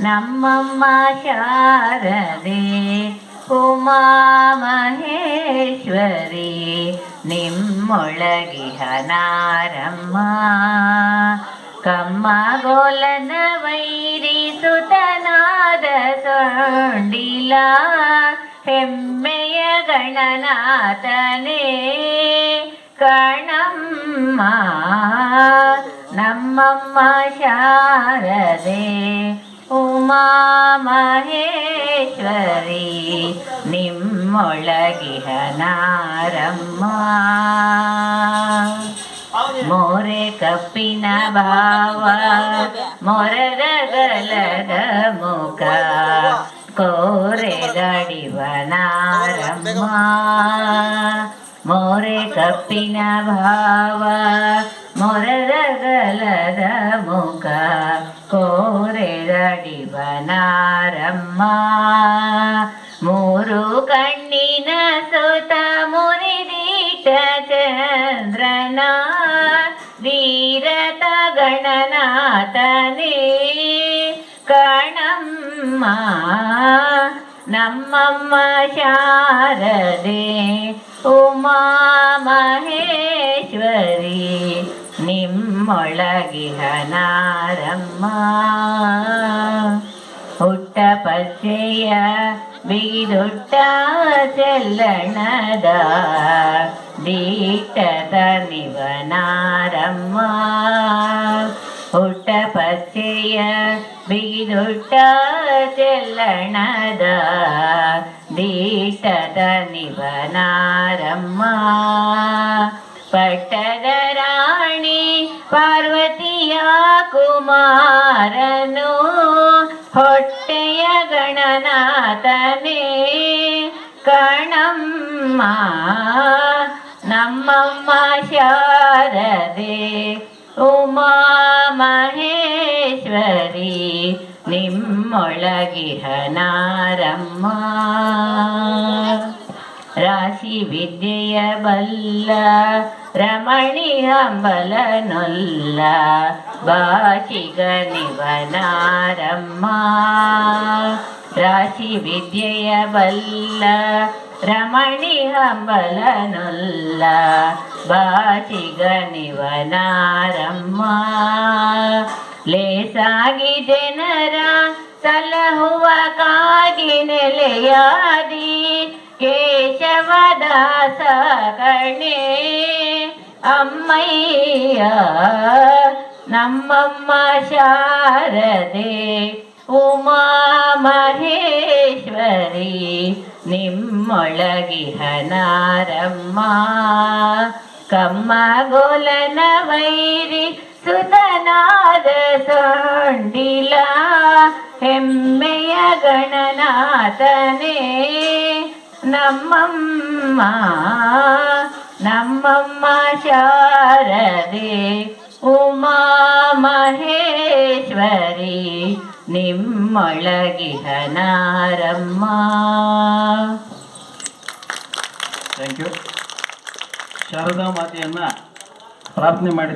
ನಮ್ಮಮ್ಮ ಶಾರದೆ ಉಮಾ ಮಹೇಶ್ವರಿ ನಾರಮ್ಮ. ಕಮ್ಮಗೋಲನ ವೈರಿ ಸುತನಾದ ಸೊಂಡಿಲ ಹೆಮ್ಮೆಯ ಗಣನಾಥನೇ ಕಣಮ್ಮ. ನಮ್ಮಮ್ಮ ಶಾರದೆ, ಉಮಾ ಮಹೇಶ್ವರಿ ನಿಮ್ಮೊಳಗಿಹ ನಾರಮ್ಮ ಮೋರೆ ಕಪ್ಪಿನ ಭಾವ, ಮೊರದ ಗಲದ ಮುಖ, ಕೋರೆ ಗಡಿವ ನಾರಮ್ಮ ಮೋರೆ ಕಪ್ಪಿನ ಭಾವ ಮೊರದ ಗಲದ ಮುಖ ಕೋರೆ ಗಡಿವ ನಾರಮ್ಮ ಮೂರು ಕಣ್ಣಿನ ಸುತ ಮುರಿದೀಟ ಚಂದ್ರನ ಧೀರತ ಗಣನಾಥನೇ ಕಣಮ್ಮ ನಮ್ಮಮ್ಮ ಶಾರದೆ ಉಮಾ ಮಹೇಶ್ವರಿ ನಿಮ್ಮೊಳಗಿಹ ನಾರಮ್ಮ ಹುಟ್ಟ ಪಚ್ಚೆಯ ಬಿಗಿದೊಟ್ಟ ಚೆಲ್ಲಣದ ದೀಟದ ನಿವನಾರಮ್ಮ ಹುಟ್ಟ ಪಚ್ಚೆಯ ಬಿಗಿದೊಟ್ಟ ಚೆಲ್ಲಣದ ದೀಟದ ನಿವನಾರಮ್ಮ ಪಟ್ಟದ ರಾಣಿ ಪಾರ್ವತಿಯ ಕುಮಾರನು ಹೊಟ್ಟೆಯ ಗಣನಾಥನೇ ಕಣಮ್ಮ ನಮ್ಮಮ್ಮ ಶಾರದೆ ಉಮಾ ಮಹೇಶ್ವರಿ ನಿಮ್ಮೊಳಗಿಹ ನಾರಮ್ಮ. ರಾಶಿ ವಿದ್ಯೆಯ ಬಲ್ಲ, ರಮಣಿ ಹಂಬಲನೊಲ್ಲ ನಿವನಾರಮ್ಮ ರಾಶಿ ವಿದ್ಯೆಯ ಬಲ್ಲ, ರಮಣಿ ಹಂಬಲನೊಲ್ಲ ನಿವನಾರಮ್ಮ ಲೇಸಾಗಿ ಜನರ ಸಲಹುವ ಕಾಗಿ ನೆಲೆಯಾದಿ ಕೇಶವದಾಸ ಕಣೆ ಅಮ್ಮಯ್ಯ, ನಮ್ಮಮ್ಮ ಶಾರದೆ, ಉಮಾ ಮಹೇಶ್ವರಿ ನಿಮ್ಮೊಳಗಿಹನಾರಮ್ಮ ಕಮ್ಮ ಗೋಲನ ವೈರಿ ಸುತನಾದ ಸೊಂಡಿಲ ಹೆಮ್ಮೆಯ ಗಣನಾಥನೇ. ನಮ್ಮಮ್ಮ ನಮ್ಮಮ್ಮ ಶಾರದೆ ಉಮಾ ಮಹೇಶ್ವರಿ ನಿಮ್ಮೊಳಗಿಹನಾರಮ್ಮ ಥ್ಯಾಂಕ್ ಯು ಶಾರದಾ ಮಾತೆಯನ್ನ ಪ್ರಾರ್ಥನೆ ಮಾಡಿ